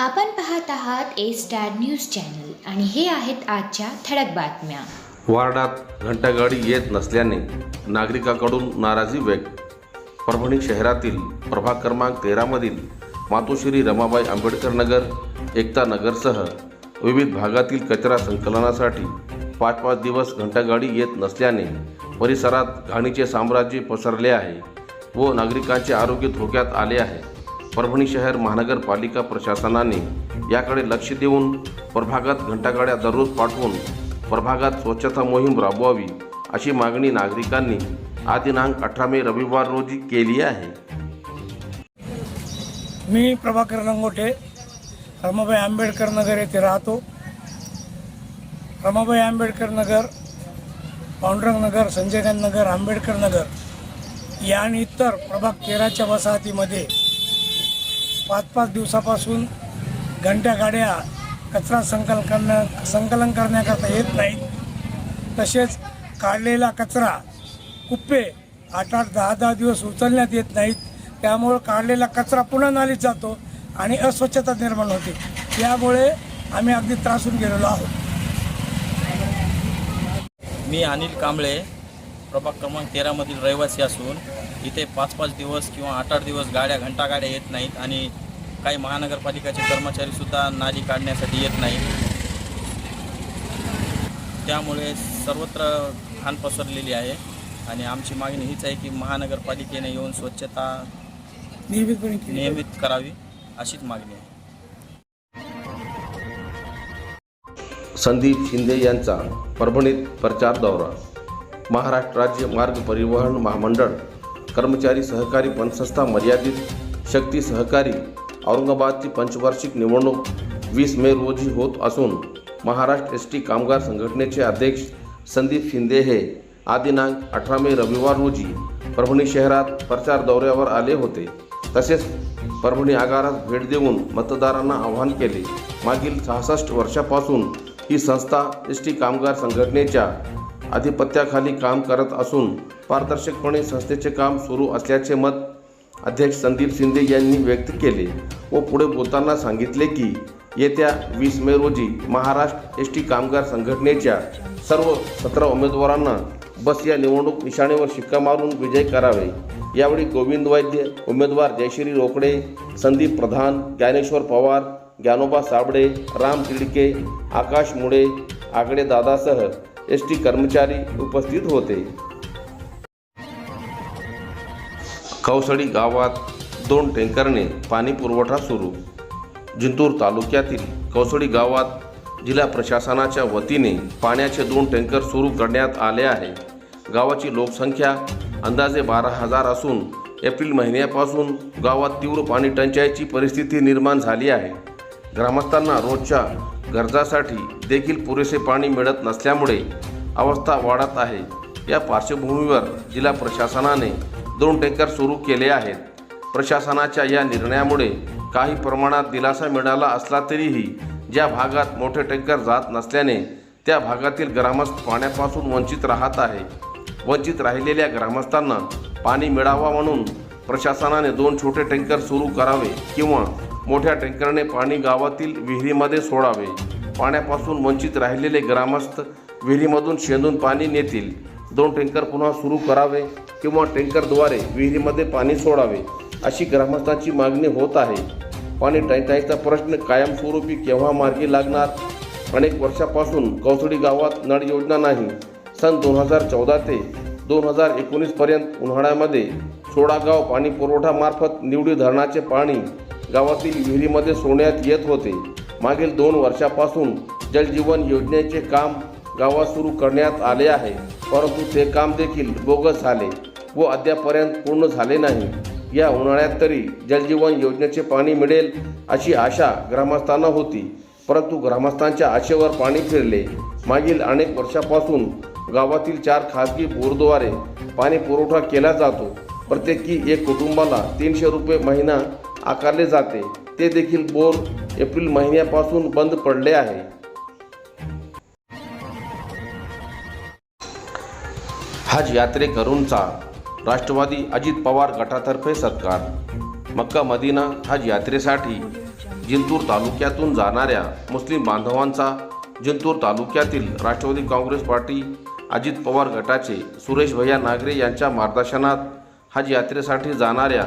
आपण पाहत आहात ए स्टार न्यूज चॅनल आणि हे आहेत आजच्या ठळक बातम्या. वार्डात घंटागाडी येत नसल्याने नागरिकांकडून नाराजी व्यक्त. परभणी शहरातील प्रभाग क्रमांक तेरामधील मातोश्री रमाबाई आंबेडकर नगर एकता नगरसह विविध भागातील कचरा संकलनासाठी पाच पाच दिवस घंटागाडी येत नसल्याने परिसरात घाणीचे साम्राज्य पसरले आहे व नागरिकांचे आरोग्य धोक्यात आले आहे. परभणी शहर महानगरपालिका प्रशासनाने याकडे लक्ष देऊन प्रभागात घंटागाड्या दररोज पाठवून प्रभागात स्वच्छता मोहीम राबवावी अशी मागणी नागरिकांनी आज दिनांक अठरा मे रविवार रोजी केली आहे. मी प्रभाकर लंगोटे रमाबाई आंबेडकर नगर येथे राहतो. रमाबाई आंबेडकर नगर पांडुरंग नगर संजय गांधी नगर आंबेडकर नगर या आणि इतर प्रभाग तेराच्या वसाहतीमध्ये पाच पाच दिवसापासून घंट्या गाड्या कचरा संकलन करण्या संकलन करण्याकरता येत नाहीत. तसेच काढलेला कचरा कुप्पे आठ आठ दहा दहा दिवस उचलण्यात येत नाहीत. त्यामुळं काढलेला कचरा पुन्हा नालीत जातो आणि अस्वच्छता निर्माण होते. यामुळे आम्ही अगदी त्रासून गेलेलो आहोत. मी अनिल कांबळे प्रभाग क्रमांक तेरामधील रहिवासी असून इथे पाच पाच दिवस किंवा आठ आठ दिवस गाड्या घंटा गाड्या येत नाहीत आणि काही महानगरपालिकाचे कर्मचारीसुद्धा नाली काढण्यासाठी येत नाहीत. त्यामुळे सर्वत्र घाण पसरलेली आहे आणि आमची मागणी हीच आहे की महानगरपालिकेने येऊन स्वच्छता नियमितपणे. नियमित करावी अशीच मागणी आहे. संदीप शिंदे यांचा परभणीत प्रचार दौरा. महाराष्ट्र राज्य मार्ग परिवहन महामंडळ कर्मचारी सहकारी पणसंस्था मर्यादित शक्ती सहकारी औरंगाबादची पंचवार्षिक निवडणूक वीस मे रोजी होत असून महाराष्ट्र एस टी कामगार संघटनेचे अध्यक्ष संदीप शिंदे हे आदिनांक अठरा मे रविवार रोजी परभणी शहरात प्रचार दौऱ्यावर आले होते. तसेच परभणी आगारात भेट देऊन मतदारांना आवाहन केले. मागील सहासष्ट वर्षापासून ही संस्था एस टी कामगार संघटनेच्या आधिपत्याखाली काम करत असून पारदर्शकपणे संस्थेचे काम सुरू असल्याचे मत अध्यक्ष संदीप शिंदे यांनी व्यक्त केले व पुढे बोलताना सांगितले की येत्या वीस मे रोजी महाराष्ट्र एस टी कामगार संघटनेच्या सर्व सतरा उमेदवारांना बस या निवडणूक निशाणेवर शिक्का मारून विजय करावे. यावेळी गोविंद वैद्य उमेदवार जयश्री रोकडे संदीप प्रधान ज्ञानेश्वर पवार ज्ञानोबा साबळे राम तिडके आकाश मुळे आगडे दादासह एस टी कर्मचारी उपस्थित होते. कौसडी गावात दोन टँकरने पाणी पुरवठा सुरू. जिंतूर तालुक्यातील कौसडी गावात जिल्हा प्रशासनाच्या वतीने पाण्याचे दोन टँकर सुरू करण्यात आले आहे. गावाची लोकसंख्या अंदाजे बारा हजार असून एप्रिल महिन्यापासून गावात तीव्र पाणी टंचाईची परिस्थिती निर्माण झाली आहे. ग्रामस्थांना रोजच्या गरजासाठी देखील पुरेसे पाणी मिळत नसल्यामुळे अवस्था वाढत आहे. या पार्श्वभूमीवर जिल्हा प्रशासनाने दोन टँकर सुरू केले आहेत. प्रशासनाच्या या निर्णयामुळे काही प्रमाणात दिलासा मिळाला असला तरीही ज्या भागात मोठे टँकर जात नसल्याने त्या भागातील ग्रामस्थ पाण्यापासून वंचित राहत आहे. वंचित राहिलेल्या ग्रामस्थांना पाणी मिळावा म्हणून प्रशासनाने दोन छोटे टँकर सुरू करावे किंवा मोठ्या टँकरने पाणी गावातील विहिरीमध्ये सोडावे. पाण्यापासून वंचित राहिलेले ग्रामस्थ विहिरीमधून शेंदून पाणी नेतील. दोन टँकर पुन्हा सुरू करावे किंवा टँकरद्वारे विहिरीमध्ये पाणी सोडावे अशी ग्रामस्थांची मागणी होत आहे. पाणी टंचाईचा प्रश्न कायमस्वरूपी केव्हा मार्गी लागणार? अनेक वर्षापासून कौसडी गावात नळ योजना नाही. सन दोन हजार चौदा ते दोन हजार एकोणीसपर्यंत उन्हाळ्यामध्ये सोडागाव पाणी पुरवठामार्फत निवडी धरणाचे पाणी गावातील विहिरीमध्ये सोडण्यात येत होते. मागील दोन वर्षापासून जलजीवन योजनेचे काम गावात सुरू करण्यात आले आहे. परंतु ते काम देखील बोगस झाले व अद्यापर्यंत पूर्ण झाले नाही. या उन्हाळ्यात तरी जलजीवन योजनेचे पाणी मिळेल अशी आशा ग्रामस्थांना होती. परंतु ग्रामस्थांच्या आशेवर पाणी फिरले. मागील अनेक वर्षापासून गावातील चार खाजगी बोरद्वारे पाणी पुरवठा केला जातो. प्रत्येकी एक कुटुंबाला तीनशे रुपये महिना आकारले जाते. ते देखील बोर एप्रिल महिन्यापासून बंद पडले आहे. हज यात्रेकरूंचा राष्ट्रवादी अजित पवार गटातर्फे सत्कार. मक्का मदिना हज यात्रेसाठी जिंतूर तालुक्यातून जाणाऱ्या मुस्लिम बांधवांचा जिंतूर तालुक्यातील राष्ट्रवादी काँग्रेस पार्टी अजित पवार गटाचे सुरेश भैया नागरे यांच्या मार्गदर्शनात हज यात्रेसाठी जाणाऱ्या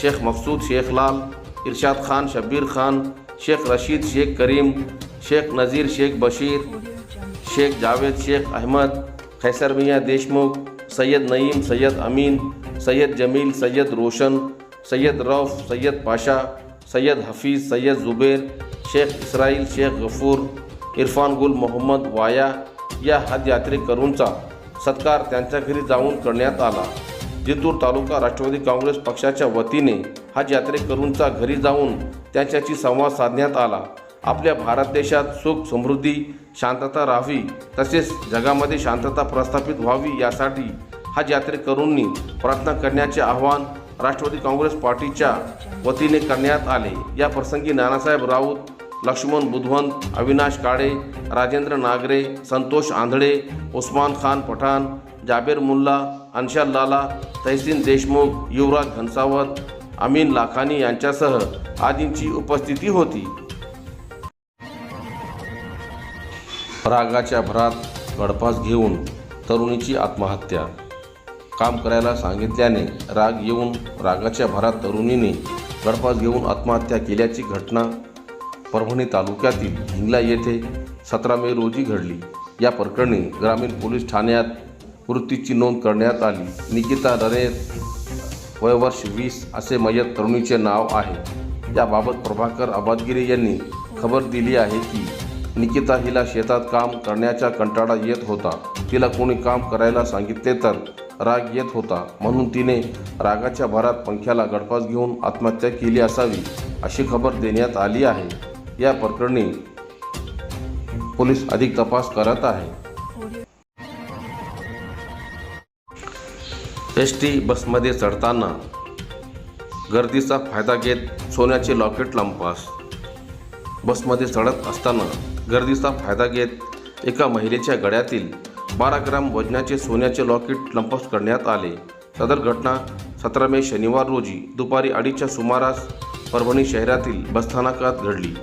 शेख मकसूद शेख लाल इर्शाद खान शब्बीर खान शेख रशीद शेख करीम शेख नजीर शेख बशीर शेख जावेद शेख अहमद खैसर मियाँ देशमुख सैयद नईम सैयद अमीन सैयद जमील सैयद रोशन सैयद रौफ सैयद पाशा सैयद हफीज सैयद जुबेर शेख इस्राईल शेख गफूर इरफान गुल मोहम्मद वाया या हज यात्रेकरूंचा सत्कार त्यांच्या घरी जाऊन करण्यात आला. जिंतूर तालुका राष्ट्रवादी काँग्रेस पक्षाच्या वतीने हज यात्रेकरूंचा घरी जाऊन त्यांच्याशी संवाद साधण्यात आला. आपल्या भारत देशात सुख समृद्धी शांतता राहावी तसेच जगामध्ये शांतता प्रस्थापित व्हावी यासाठी हज यात्रेकरूंनी प्रार्थना करण्याचे आवाहन राष्ट्रवादी काँग्रेस पार्टीच्या वतीने करण्यात आले. या प्रसंगी नानासाहेब राऊत लक्ष्मण बुधवंत अविनाश काळे राजेंद्र नागरे संतोष आंधळे उस्मान खान पठाण जाबेर मुल्ला अन्शाल लाला तहसीन देशमुख युवराज घनसावत अमीन लाखानी यांच्यासह आदींची उपस्थिती होती. रागाच्या भरात गडपास घेऊन तरुणीची आत्महत्या. काम करायला सांगितल्याने राग येऊन रागाच्या भरात तरुणीने गडपास घेऊन आत्महत्या केल्याची घटना परभणी तालुक्यातील हिंगला येथे सतरा मे रोजी घडली. या प्रकरणी ग्रामीण पोलीस ठाण्यात मृत्यूची नोंद करण्यात आली. निकिता नरे वयवर्ष वीस असे मयत तरुणीचे नाव आहे. याबाबत प्रभाकर आबादगिरे यांनी खबर दिली आहे की निकिता हिला शेतात काम करण्याचा कंटाळा येत होता. तिला कोणी काम करायला सांगितले तर राग येत होता. म्हणून तिने रागाच्या भरात पंख्याला गडपास घेऊन आत्महत्या केली असावी अशी खबर देण्यात आली आहे. या प्रकरणी पोलीस अधिक तपास करत आहे. एस टी बसमध्ये चढताना गर्दीचा फायदा घेत सोन्याचे लॉकेट लंपास बसमध्ये चढत असताना गर्दीचा फायदा घेत एका महिलेच्या गळ्यातील बारा ग्राम वजनाचे सोन्याचे लॉकेट लंपास करण्यात आले. सदर घटना सतरा मे शनिवार रोजी दुपारी अडीचच्या सुमारास परभणी शहरातील बसस्थानकात घडली.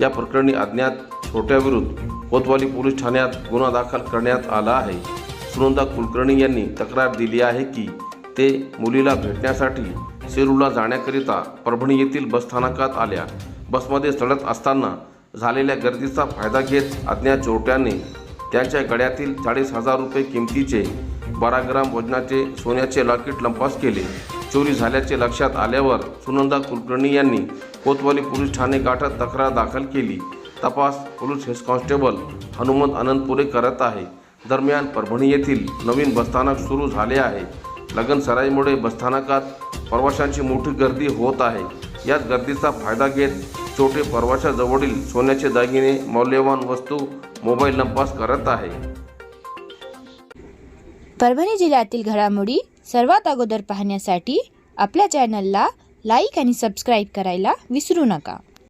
या प्रकरणी अज्ञात छोट्याविरुद्ध कोतवाली पोलीस ठाण्यात गुन्हा दाखल करण्यात आला आहे. सुनंदा कुलकर्णी यांनी तक्रार दिली आहे की ते मुलीला भेटण्यासाठी सेलूला जाण्याकरिता परभणी येथील बसस्थानकात आल्या. बसमध्ये चढत असताना झालेल्या गर्दीचा फायदा घेत अज्ञात चोरट्याने त्यांच्या गळ्यातील चाळीस हजार रुपये किमतीचे बारा ग्राम वजनाचे सोन्याचे लॉकेट लंपास केले. चोरी झाल्याचे लक्षात आल्यावर सुनंदा कुलकर्णी यांनी कोतवाली पोलीस ठाणे गाठत तक्रार दाखल केली. तपास police head constable Hanumant Anantpure करत आहे. दरम्यान परभणी येथील नवीन बसस्थानक सुरू झाले आहे. लगनसराईमुळे बसस्थानकात प्रवाशांची मोठी गर्दी होत आहे. याच गर्दीचा फायदा घेत छोटे प्रवाशाजवळील सोन्याचे दागिने मौल्यवान वस्तू मोबाईल लंपास करत आहे. परभणी जिल्ह्यातील घडामोडी सर्वात अगोदर पाहण्यासाठी आपल्या चॅनलला लाईक आणि सबस्क्राईब करायला विसरू नका.